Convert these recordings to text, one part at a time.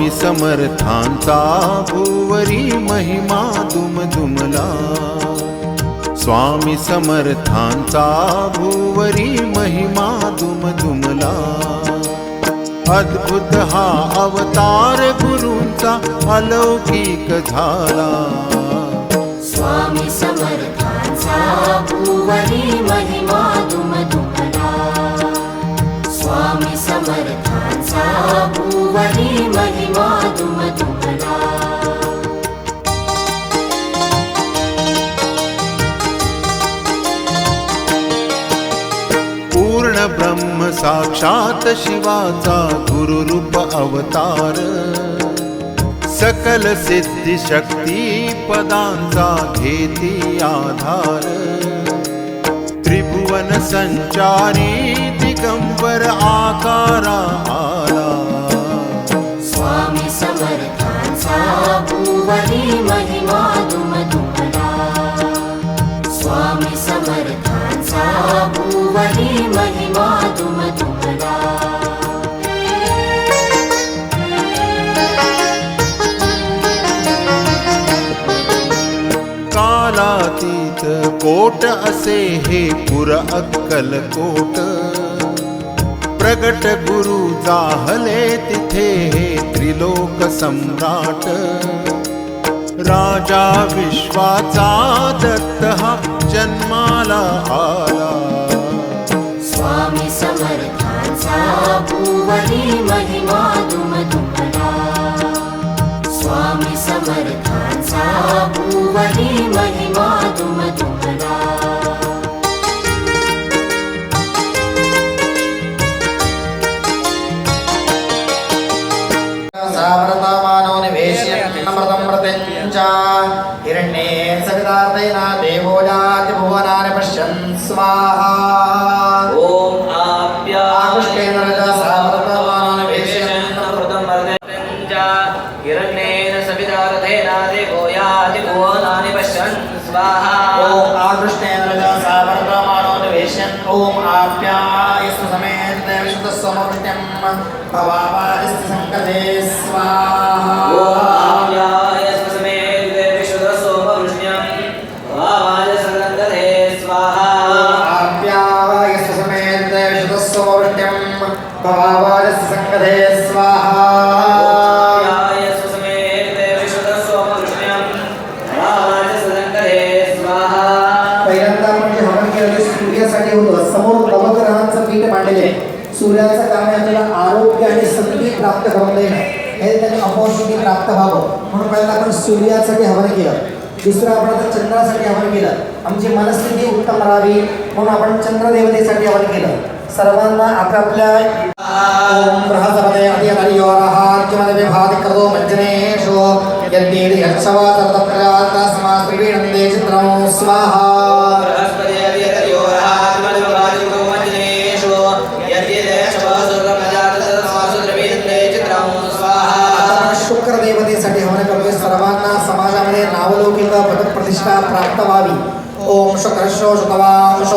स्वामी समर्थांचा भूवरी महिमा दुमदुमला स्वामी समर्थांचा भूवरी महिमा दुम दुमदुमला अद्भुत हा अवतार गुरूंचा अलौकिक झाला। स्वामी समर्थांचा भुवरी महिमा दुमदुमला समर्थांचा भुवरी महिमा पूर्ण ब्रह्म साक्षात शिवाचा गुरुरूप अवतार. सकल सिद्धी शक्ती पदांचा घेती आधार. त्रिभुवन संचारी दिगंबर आकारा आला। स्वामी समर्थांचा भुवरी महिमा दुमदुमला। स्वामी समर्थांचा भुवरी महिमा दुमदुमला। कोट असे हे पुर अक्कल कोट। प्रगट गुरु जाहले तिथे हे त्रिलोक सम्राट। राजा विश्वाचा दत्त हा जन्माला आला। स्वामी समर्थांचा महिमा भुवनानि पश्यन् स्वाहा ॐ आप्या आकृष्टेन रजा सावरतामानो निवेश्यन् अमृतं वर्धयञ्च हिरण्येन सवितारथेन देवो याति भुवनानि पश्यन् स्वाहा ॐ आकृष्टेन रजा सावरतामानो निवेश्यन् ॐ आप्यायस्तु समेत विशुद्धस्वमृत्यं भवापायस्तु सङ्कते समोर नवग्रहांचं पीठ मांडले सूर्याचं काम आहे आपल्याला आरोग्य आणि संधी प्राप्त करून देणं. हे त्यांनी अपौष्टिकी प्राप्त व्हावं. म्हणून पहिल्यांदा आपण सूर्यासाठी हवन केलं. दुसरं आपण आता चंद्रासाठी हवन केलं. आमची मनस्थिती उत्तम राहावी. म्हणून आपण चंद्रदेवतेसाठी हवन केलं. सर्वांना आपापल्या ॐ बृहस्पते अधिकर्योरहार्यमदे विभाति कृतो मज्जनेषु यद्येति यच्छवा तत्प्रजातस्मास्त्रिवीणन्दे चित्रं स्वाहा ओम शुक्रशो शुकवांशो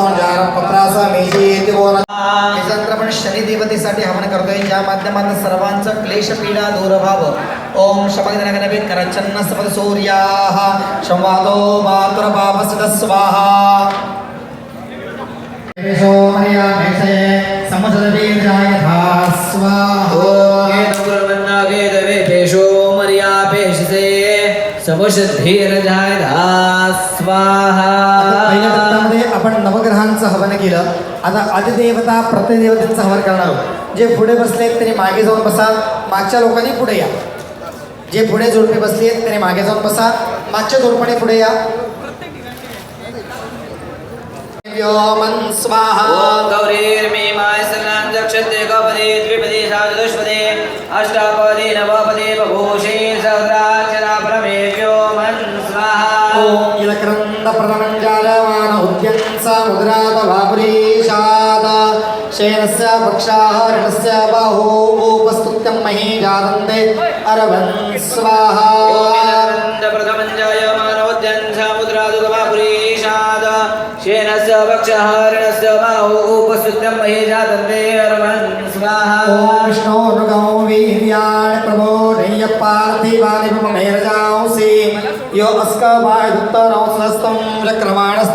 पत्रास मेषेति ओन त्याच्यानंतर आपण शनी देवतेसाठी हवन करतोय, ज्या माध्यमातून सर्वांचं क्लेश पीडा दूर व्हावं. ओम शपगणगणपी करचन्न सपद सूर्याः संवादो मातुरपापसित स्वाहा समजदवीर्यायथा स्वाहा पहिल्या स्वाहा. टप्प्यामध्ये आपण नवग्रहांचं हवन केलं. आता अधिदेवता प्रतिदेवतेचं हवन करणार आहोत. जे पुढे बसले त्यांनी मागे जाऊन बसा. मागच्या लोकांनी पुढे या. जे पुढे जोडपे बसले त्यांनी मागे जाऊन बसा. मागच्या जोडपाने पुढे या. व्योमन स्वाहा. ॐ गौरीर्मीमाय सङ्गक्षत्रे गौपदे द्विपदे साचतुष्पदे अष्टापदे नवपदे बभूषे सहस्राक्षरा भापुरीशाद शयनस्य पक्षाहरणस्य बाहो उपस्तुत्यं मही जातन्ते अरवन् स्वाहा। शेनस्य पक्षहरणस्य बाहु उपस्थितं महे जातन्ते अर्वन् स्वाहा। ओम विष्णो वीर्याणि प्रभो देवानि ममेरजांसि यो अस्कभाय